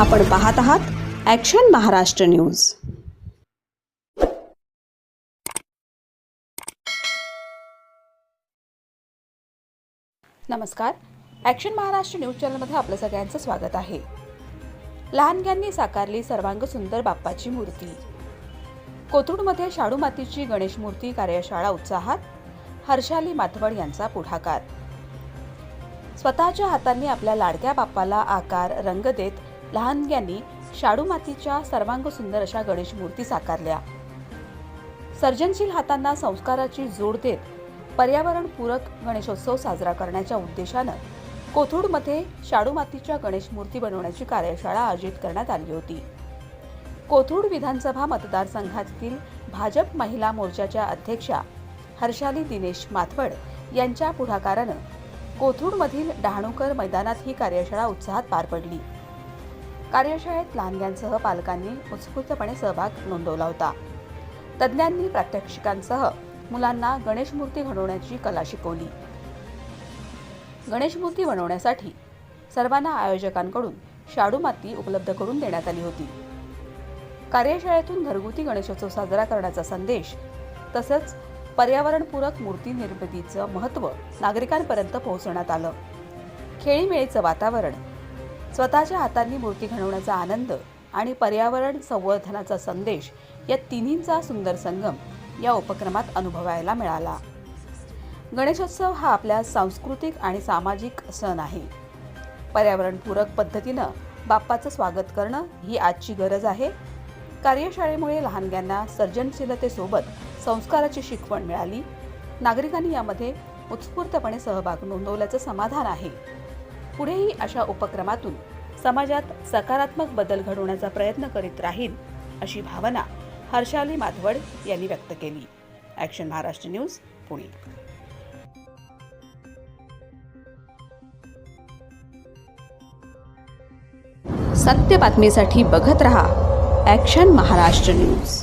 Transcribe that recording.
आपण पाहत आहात ॲक्शन महाराष्ट्र न्यूज नमस्कार. ॲक्शन महाराष्ट्र न्यूज चॅनलमध्ये आपलं सगळ्यांचं स्वागत आहे. लहानग्यांनी साकारली सर्वांग सुंदर बाप्पाची मूर्ती. कोथरूडमध्ये शाडू मातीची गणेश मूर्ती कार्यशाळा उत्साहात हर्षाली माथवड यांचा पुढाकार. स्वतःच्या हातांनी आपल्या लाडक्या बाप्पाला आकार रंग देत लहानग्यांनी शाडू मातीच्या सर्वांग सुंदर अशा गणेश मूर्ती साकारल्या. सर्जनशील हातांना संस्काराची जोड देत पर्यावरणपूरक गणेशोत्सव साजरा करण्याच्या उद्देशानं कोथरूडमध्ये शाडू मातीच्या गणेश मूर्ती बनवण्याची कार्यशाळा आयोजित करण्यात आली होती. कोथरूड विधानसभा मतदारसंघातील भाजप महिला मोर्चाच्या अध्यक्षा हर्षाली दिनेश माथवड यांच्या पुढाकारानं कोथरूडमधील डहाणूकर मैदानात ही कार्यशाळा उत्साहात पार पडली. कार्यशाळेत लहानग्यांसह पालकांनी उत्स्फूर्तपणे सहभाग नोंदवला होता. तज्ज्ञांनी प्रात्यक्षिकांसह मुलांना गणेश मूर्ती घडवण्याची कला शिकवली. गणेश मूर्ती बनवण्यासाठी सर्वांना आयोजकांकडून शाडू माती उपलब्ध करून देण्यात आली होती. कार्यशाळेतून घरगुती गणेशोत्सव साजरा करण्याचा संदेश तसंच पर्यावरणपूरक मूर्ती निर्मितीचं महत्त्व नागरिकांपर्यंत पोहोचवण्यात आलं. खेळीमेळीचं वातावरण स्वतःच्या हातांनी मूर्ती घडवण्याचा आनंद आणि पर्यावरण संवर्धनाचा संदेश या तिन्हींचा सुंदर संगम या उपक्रमात अनुभवायला मिळाला. गणेशोत्सव हा आपल्या सांस्कृतिक आणि सामाजिक सण आहे. पर्यावरणपूरक पद्धतीनं बाप्पाचं स्वागत करणं ही आजची गरज आहे. कार्यशाळेमुळे लहानग्यांना सर्जनशीलतेसोबत संस्काराची शिकवण मिळाली. नागरिकांनी यामध्ये उत्स्फूर्तपणे सहभाग नोंदवल्याचं समाधान आहे. पुढेही अशा उपक्रमातून समाजात सकारात्मक बदल घडवण्याचा प्रयत्न करीत राहील अशी भावना हर्षाली माधवड यांनी व्यक्त केली. Action Maharashtra news Pune. सत्य बातमीसाठी बघत रहा ॲक्शन महाराष्ट्र न्यूज